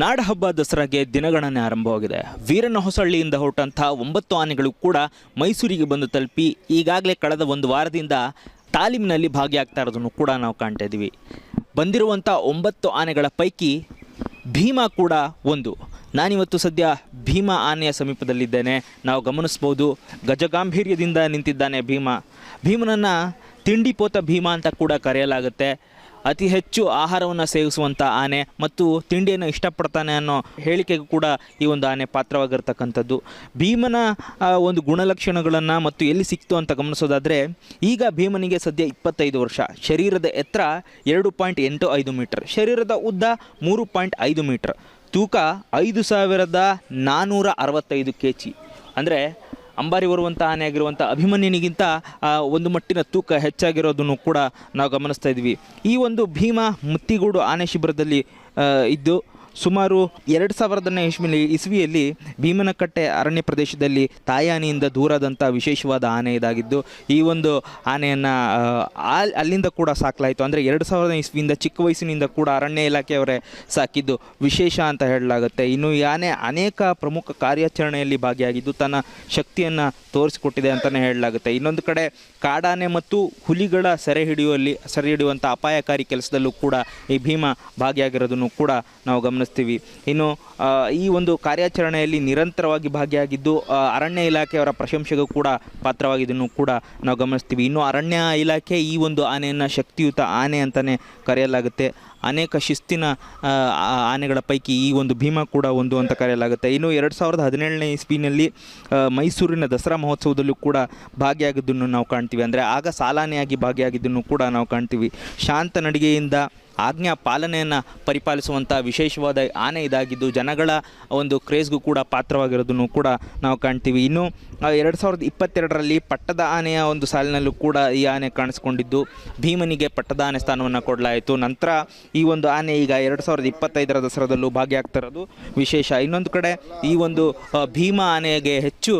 ನಾಡಹಬ್ಬ ದಸರಾಗೆ ದಿನಗಣನೆ ಆರಂಭವಾಗಿದೆ. ವೀರನ ಹೊಸಳ್ಳಿಯಿಂದ ಹೊರಟಂತಹ ಒಂಬತ್ತು ಆನೆಗಳು ಕೂಡ ಮೈಸೂರಿಗೆ ಬಂದು ತಲುಪಿ ಈಗಾಗಲೇ ಕಳೆದ ಒಂದು ವಾರದಿಂದ ತಾಲೀಮಿನಲ್ಲಿ ಭಾಗಿಯಾಗ್ತಾ ಇರೋದನ್ನು ಕೂಡ ನಾವು ಕಾಣ್ತಾ ಇದ್ದೀವಿ. ಬಂದಿರುವಂಥ ಒಂಬತ್ತು ಆನೆಗಳ ಪೈಕಿ ಭೀಮಾ ಕೂಡ ಒಂದು. ನಾನಿವತ್ತು ಸದ್ಯ ಭೀಮಾ ಆನೆಯ ಸಮೀಪದಲ್ಲಿದ್ದೇನೆ. ನಾವು ಗಮನಿಸ್ಬೋದು, ಗಜಗಾಂಭೀರ್ಯದಿಂದ ನಿಂತಿದ್ದಾನೆ ಭೀಮಾ. ಭೀಮನನ್ನು ತಿಂಡಿಪೋತ ಭೀಮಾ ಅಂತ ಕೂಡ ಕರೆಯಲಾಗುತ್ತೆ. ಅತಿ ಹೆಚ್ಚು ಆಹಾರವನ್ನು ಸೇವಿಸುವಂಥ ಆನೆ ಮತ್ತು ತಿಂಡಿಯನ್ನು ಇಷ್ಟಪಡ್ತಾನೆ ಅನ್ನೋ ಹೇಳಿಕೆಗೂ ಕೂಡ ಈ ಒಂದು ಆನೆ ಪಾತ್ರವಾಗಿರ್ತಕ್ಕಂಥದ್ದು. ಭೀಮನ ಒಂದು ಗುಣಲಕ್ಷಣಗಳನ್ನು ಮತ್ತು ಎಲ್ಲಿ ಸಿಕ್ತು ಅಂತ ಗಮನಿಸೋದಾದರೆ, ಈಗ ಭೀಮನಿಗೆ ಸದ್ಯ ಇಪ್ಪತ್ತೈದು ವರ್ಷ. ಶರೀರದ ಎತ್ತರ ಎರಡು ಪಾಯಿಂಟ್ ಎಂಟು ಐದು ಮೀಟರ್. ಶರೀರದ ಉದ್ದ ಮೂರು ಪಾಯಿಂಟ್ ಐದು ಮೀಟರ್. ತೂಕ ಐದು ಸಾವಿರದ ನಾನ್ನೂರ ಅರವತ್ತೈದು ಕೆ ಜಿ ಅಂದರೆ ಅಂಬಾರಿ ಬರುವಂಥ ಆನೆ ಆಗಿರುವಂಥ ಅಭಿಮನ್ಯನಿಗಿಂತ ಒಂದು ಮಟ್ಟಿನ ತೂಕ ಹೆಚ್ಚಾಗಿರೋದನ್ನು ಕೂಡ ನಾವು ಗಮನಿಸ್ತಾ ಇದ್ವಿ. ಈ ಒಂದು ಭೀಮ ಮುತ್ತಿಗೂಡು ಆನೆ ಶಿಬಿರದಲ್ಲಿ ಇದ್ದು ಸುಮಾರು ಎರಡು ಸಾವಿರದನೇ ಇಸ್ವಿಲಿ ಇಸ್ವಿಯಲ್ಲಿ ಭೀಮನಕಟ್ಟೆ ಅರಣ್ಯ ಪ್ರದೇಶದಲ್ಲಿ ತಾಯಾನೆಯಿಂದ ದೂರದಂಥ ವಿಶೇಷವಾದ ಆನೆ ಇದಾಗಿದ್ದು, ಈ ಒಂದು ಆನೆಯನ್ನು ಅಲ್ಲಿಂದ ಕೂಡ ಸಾಕಲಾಯಿತು. ಅಂದರೆ ಎರಡು ಸಾವಿರದ ಇಸ್ವಿಯಿಂದ ಚಿಕ್ಕ ವಯಸ್ಸಿನಿಂದ ಕೂಡ ಅರಣ್ಯ ಇಲಾಖೆಯವರೇ ಸಾಕಿದ್ದು ವಿಶೇಷ ಅಂತ ಹೇಳಲಾಗುತ್ತೆ. ಇನ್ನು ಈ ಆನೆ ಅನೇಕ ಪ್ರಮುಖ ಕಾರ್ಯಾಚರಣೆಯಲ್ಲಿ ಭಾಗಿಯಾಗಿದ್ದು, ತನ್ನ ಶಕ್ತಿಯನ್ನು ತೋರಿಸಿಕೊಟ್ಟಿದೆ ಅಂತಲೇ ಹೇಳಲಾಗುತ್ತೆ. ಇನ್ನೊಂದು ಕಡೆ ಕಾಡಾನೆ ಮತ್ತು ಹುಲಿಗಳ ಸೆರೆ ಹಿಡಿಯುವಲ್ಲಿ, ಸೆರೆ ಹಿಡಿಯುವಂಥ ಅಪಾಯಕಾರಿ ಕೆಲಸದಲ್ಲೂ ಕೂಡ ಈ ಭೀಮ ಭಾಗಿಯಾಗಿರೋದನ್ನು ಕೂಡ ನಾವು ಗಮನಿಸ್ತೀವಿ ಇನ್ನು ಈ ಒಂದು ಕಾರ್ಯಾಚರಣೆಯಲ್ಲಿ ನಿರಂತರವಾಗಿ ಭಾಗಿಯಾಗಿದ್ದು ಅರಣ್ಯ ಇಲಾಖೆಯವರ ಪ್ರಶಂಸೆಗೂ ಕೂಡ ಪಾತ್ರವಾಗಿದ್ದನ್ನು ಕೂಡ ನಾವು ಗಮನಿಸ್ತೀವಿ. ಇನ್ನು ಅರಣ್ಯ ಇಲಾಖೆ ಈ ಒಂದು ಆನೆಯನ್ನು ಶಕ್ತಿಯುತ ಆನೆ ಅಂತಲೇ ಕರೆಯಲಾಗುತ್ತೆ. ಅನೇಕ ಶಿಸ್ತಿನ ಆನೆಗಳ ಪೈಕಿ ಈ ಒಂದು ಭೀಮ ಕೂಡ ಒಂದು ಅಂತ ಕರೆಯಲಾಗುತ್ತೆ. ಇನ್ನು ಎರಡು ಸಾವಿರದ ಹದಿನೇಳನೇ ಇಸ್ವಿನಲ್ಲಿ ಮೈಸೂರಿನ ದಸರಾ ಮಹೋತ್ಸವದಲ್ಲೂ ಕೂಡ ಭಾಗಿಯಾಗಿದ್ದನ್ನು ನಾವು ಕಾಣ್ತೀವಿ. ಅಂದರೆ ಆಗ ಸಾಲಾನೆಯಾಗಿ ಭಾಗಿಯಾಗಿದ್ದನ್ನು ಕೂಡ ನಾವು ಕಾಣ್ತೀವಿ. ಶಾಂತ ನಡಿಗೆಯಿಂದ ಆಜ್ಞಾ ಪಾಲನೆಯನ್ನು ಪರಿಪಾಲಿಸುವಂಥ ವಿಶೇಷವಾದ ಆನೆ ಇದಾಗಿದ್ದು, ಜನಗಳ ಒಂದು ಕ್ರೇಜ್ಗೂ ಕೂಡ ಪಾತ್ರವಾಗಿರೋದನ್ನು ಕೂಡ ನಾವು ಕಾಣ್ತೀವಿ. ಇನ್ನು ಎರಡು ಸಾವಿರದ ಇಪ್ಪತ್ತೆರಡರಲ್ಲಿ ಪಟ್ಟದ ಆನೆಯ ಒಂದು ಸಾಲಿನಲ್ಲೂ ಕೂಡ ಈ ಆನೆ ಕಾಣಿಸ್ಕೊಂಡಿದ್ದು. ಭೀಮನಿಗೆ ಪಟ್ಟದ ಆನೆ ಸ್ಥಾನವನ್ನು ಕೊಡಲಾಯಿತು. ನಂತರ ಈ ಒಂದು ಆನೆ ಈಗ ಎರಡು ಸಾವಿರದ ಇಪ್ಪತ್ತೈದರ ದಸರಾದಲ್ಲೂ ಭಾಗಿಯಾಗ್ತಾ ಇರೋದು ವಿಶೇಷ. ಇನ್ನೊಂದು ಕಡೆ ಈ ಒಂದು ಭೀಮ ಆನೆಗೆ ಹೆಚ್ಚು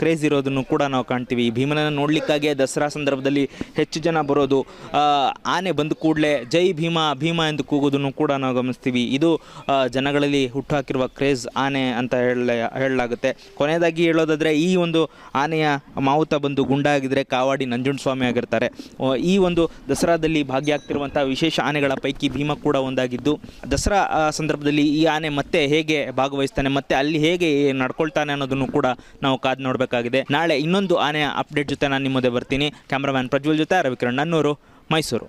ಕ್ರೇಜ್ ಇರೋದನ್ನು ಕೂಡ ನಾವು ಕಾಣ್ತೀವಿ. ಈ ಭೀಮನನ್ನು ನೋಡಲಿಕ್ಕಾಗಿ ದಸರಾ ಸಂದರ್ಭದಲ್ಲಿ ಹೆಚ್ಚು ಜನ ಬರೋದು ಆನೆ ಬಂದ ಕೂಡಲೇ ಜೈ ಭೀಮ ಭೀಮ ಎಂದು ಕೂಗೋದನ್ನು ಕೂಡ ನಾವು ಗಮನಿಸ್ತೀವಿ. ಇದು ಜನಗಳಲ್ಲಿ ಹುಟ್ಟುಹಾಕಿರುವ ಕ್ರೇಜ್ ಆನೆ ಅಂತ ಹೇಳ ಹೇಳಲಾಗುತ್ತೆ. ಕೊನೆಯದಾಗಿ ಹೇಳೋದಾದರೆ ಈ ಒಂದು ಆನೆಯ ಮಾವುತ ಬಂದು ಗುಂಡಾಗಿದ್ದರೆ ಕಾವಾಡಿ ನಂಜುಂಡಸ್ವಾಮಿ ಆಗಿರ್ತಾರೆ. ಈ ಒಂದು ದಸರಾದಲ್ಲಿ ಭಾಗಿಯಾಗ್ತಿರುವಂಥ ವಿಶೇಷ ಆನೆಗಳ ಪೈಕಿ ಭೀಮ ಕೂಡ ಒಂದಾಗಿದ್ದು. ದಸರಾ ಸಂದರ್ಭದಲ್ಲಿ ಈ ಆನೆ ಮತ್ತೆ ಹೇಗೆ ಭಾಗವಹಿಸ್ತಾನೆ, ಮತ್ತೆ ಅಲ್ಲಿ ಹೇಗೆ ನಡ್ಕೊಳ್ತಾನೆ ಅನ್ನೋದನ್ನು ಕೂಡ ನಾವು ಕಾದು ನೋಡಬೇಕಾಗಿದೆ. ನಾಳೆ ಇನ್ನೊಂದು ಆನೆಯ ಅಪ್ಡೇಟ್ ಜೊತೆ ನಾನು ನಿಮ್ಮದೇ ಬರ್ತೀನಿ. ಕ್ಯಾಮ್ರಾಮ್ಯಾನ್ ಪ್ರಜ್ವಲ್ ಜೊತೆ, ರವಿಕಿರಣ್ ನನ್ನೂರು, ಮೈಸೂರು.